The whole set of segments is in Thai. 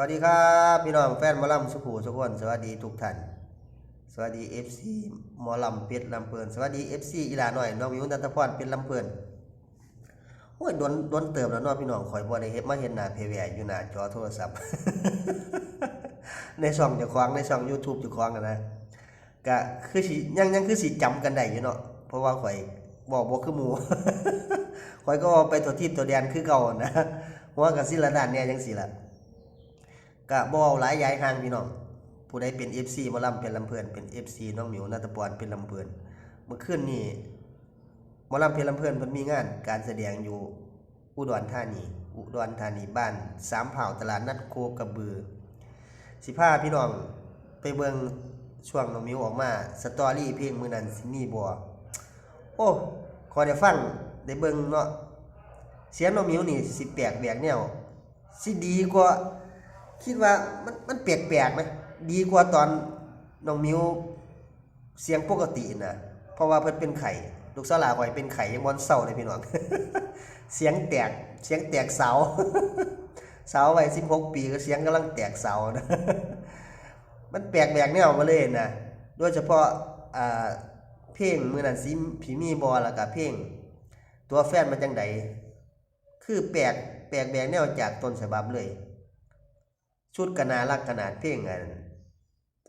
วัสดีครับพี่น้องแฟนมอลำสุขูสุขคนสวัสดีทุกท่านสวัสดี FC หมอลำเป็ดลำเพลินสวัสดี FC อีหลาหน่อยน้องวิวนันทพรเป็นลำเพลินโอ้ยโดนโดนเติมแล้วเนาะพี่น้องข่อยบ่ได้เฮ็ดมาเห็นหน้าเพแวอยู่หน้าจอโทรศัพท์ ในช่องเจ้าของในช่อง YouTube เจ้าของนะก็คือสิยังยังคือสิจำกันได้อยู่เนาะเพราะว่าข่อยบอกบ่คือหมูข่อยก็ไปตัวทีบตัวแดนคือเก่านะหัวก็สิละด้านเนี่ยจังซี่ล่ะ ก็บ่เอาหลายยายห่างพี่น้องผู้ใดเป็น FC หมอลำเป็นลำเพลินเป็น FC น้องหมิวนัตปอนเป็นลำเพลินเมื่อคืนนี้หมอลำเป็นลำเพลินเพิ่นมีงานการแสดงอยู่อุดรธานี อุดรธานีบ้านสามเผ่าตลาดนัดโคกระบือ สิพาพี่น้องไปเบิ่งช่วงน้องหมิวออกมาสตอรี่เพลงมื้อนั้นสิมีบ่โอ้ขอได้ฟังได้เบิ่งเนาะเสียงน้องหมิวนี่สิแปลกแหวกแนวสิดีกว่า คิดว่ามันมันแปลกๆไหมดีกว่าตอนน้องมิวเสียงปกตินะเพราะว่าเพิ่นเป็นไข่ลูกสาวลาข่อยเป็นไข่ยังบอนเศร้าเลยพี่น้องเสียงแตกเสียงแตกเสาเสาวัย16ปีก็เสียงกำลังแตกเสานะมันแปลกแบกแนวมาเลยนะโดยเฉพาะอ่าเพลงมือนันสิผีมีบอแล้วก็เพลงตัวแฟนมันจังไดคือแปลกแปลกแบกแนวจากต้นฉบับเลย ชุดกนารักขนาดเพลงอัน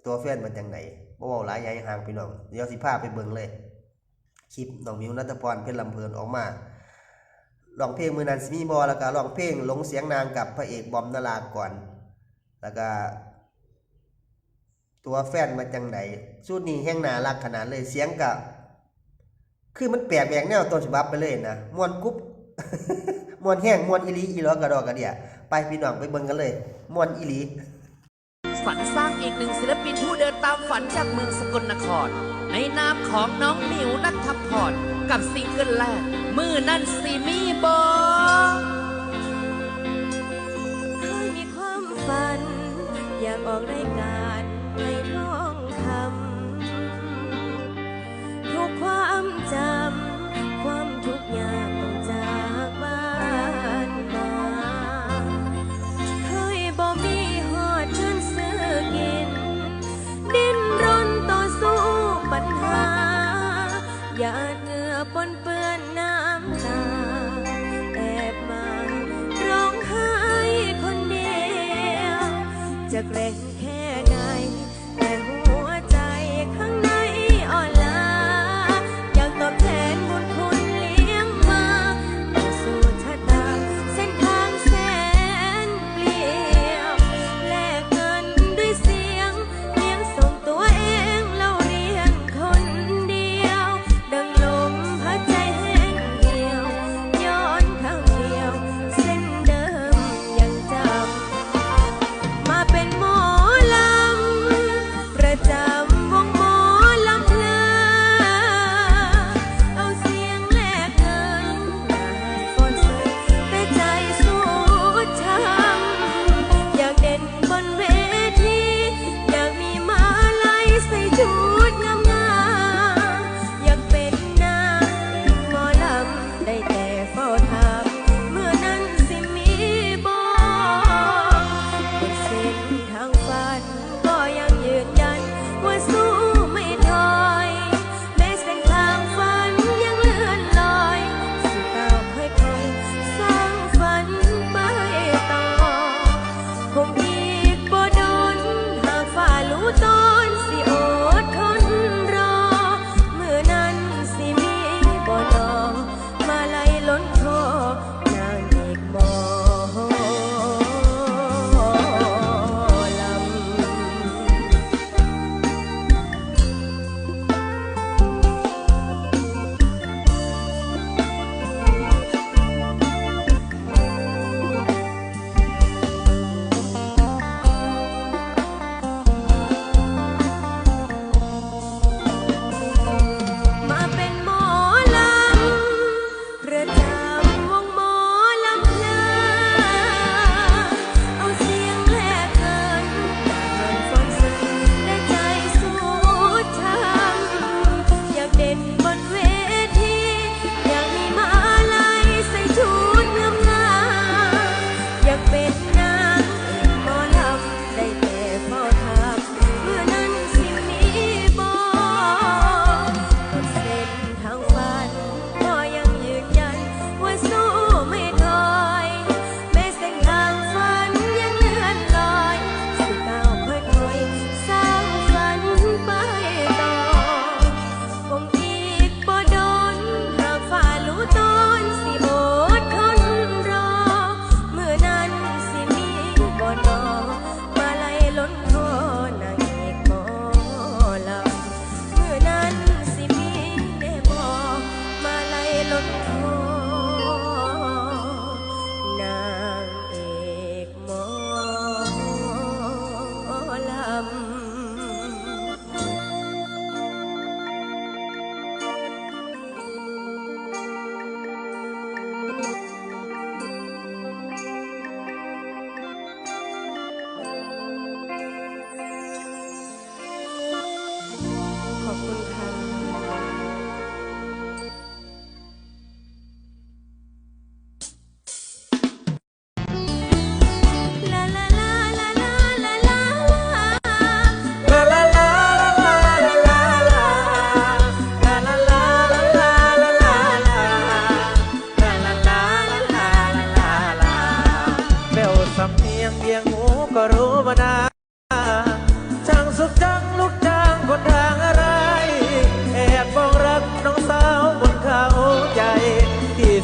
ตัวแฟนมันจังไหนบ่เว้าหลายใหญ่ห่างพี่น้องเดี๋ยวสิพาไปเบิ่งเลย คลิปน้องมิวนัทพรเพชรลำเพลินออกมาร้องเพลงมือนันสิมีบอแล้วก็ร้องเพลงหลงเสียงนางกับพระเอกบอมนารากรแล้วก็ ตัวแฟนมาจังไหนชุดนี้แห้งนารักขนาดเลยเสียงกับคือมันแปลกแหวกแนวต้นฉบับไปเลยนะมวนกุ๊บมวนแห้งมวนอีลีอีลอกระดอกกระเดียไปพี่น้องไปเบิ่งกันเลย มวนอีหลี ฝันสร้างอีกหนึ่งศิลปินผู้เดินตามฝันจากเมืองสกลนคร ในนามของน้องหมิวนัทพรกับซิงเกิลแรก มือนั่นสิมีบอเคยมีความฝัน อยากออกรายการให้ท้องคำทุกความจำ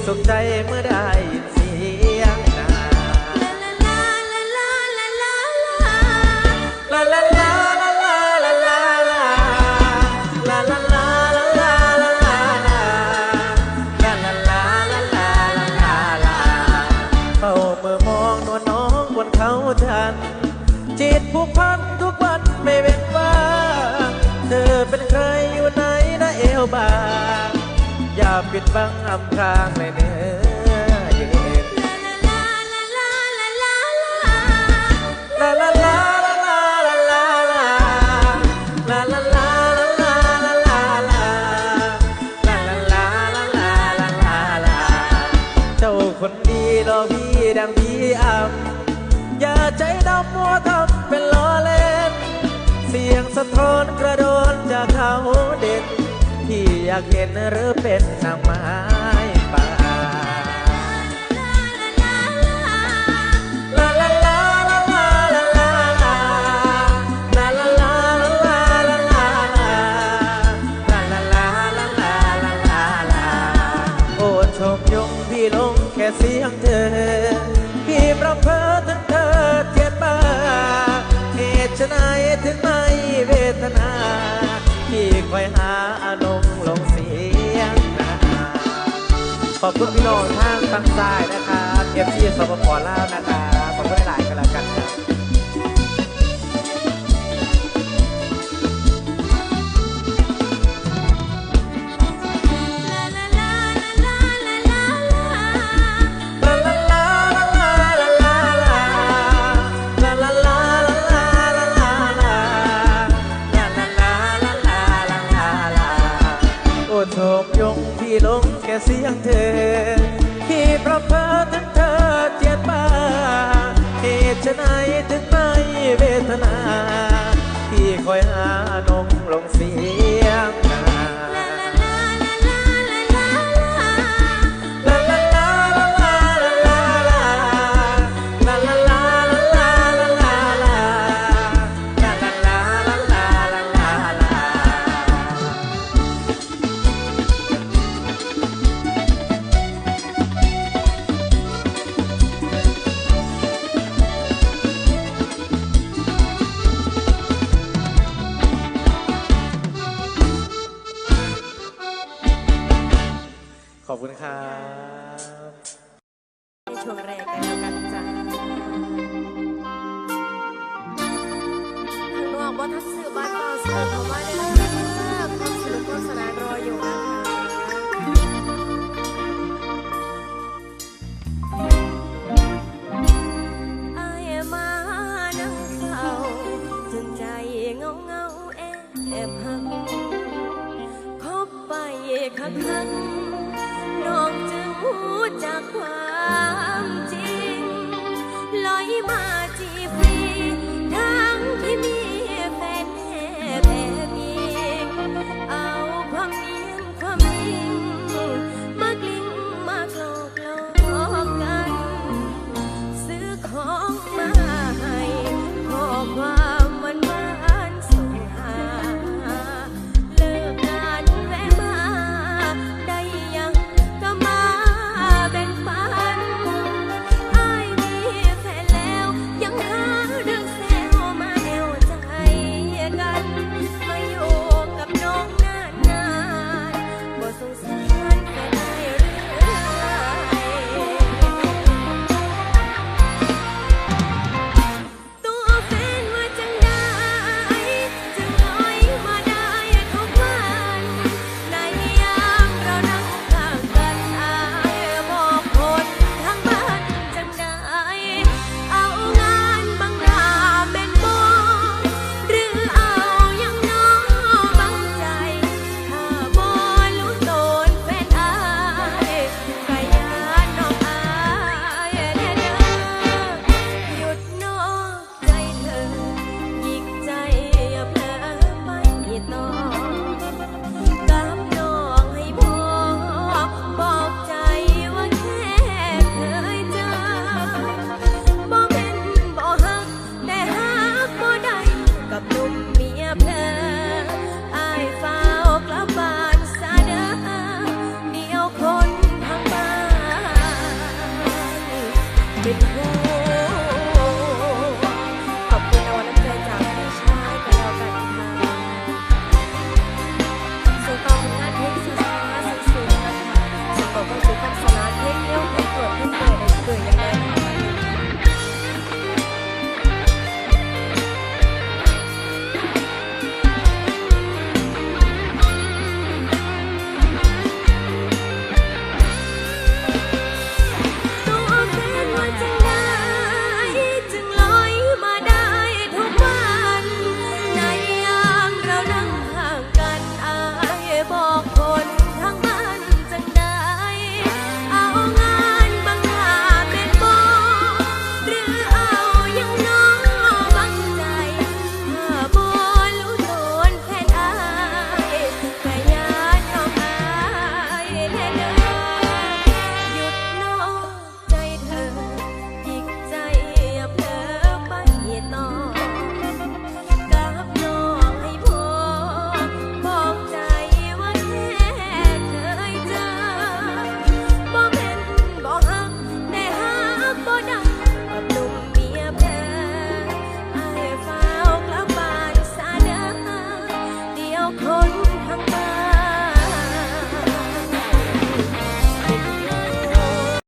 สุขใจเมื่อได้เสียงนางลเฝ้าเมื่อมองน้องบนเขาจันจิตผูกพันทุกวันไม่เว้นวัน ปิดบังอำพรางในเนื้อเยเจ้าคนดีรอพี่ดังพี่ำอย่าใจดำมัวทำเป็นล้อเล่น เสียงสะท้อนกระโดนจากเขาเด็ด อยากเห็นหรือเป็นนางไม้ป่าลงแค่เสียงเธอ มีประเพอทั้งเธอเทียนมา เหตุไฉถึงไม่เวทนา ที่คอยหา ขอบคุณพี่น้องทางฝั่งใต้นะครับเอฟซีสปปลาวนะครับียงเธอ ที่เพราะเพอถึงเธอเจ็บบ้าเหตุไฉนถึงไม่เวทนา ที่คอยหานมลงเสียง บ่ทักสื่อบ้านเสิร์ฟเข้ามาได้แล้วค่ะความสนุกความสนานรออยู่นะคะอายมานั่งเฝ้าจนใจเงาเงาแอบหักคบไปคักคักๆน้องจึงรู้จากความจริงลอยมา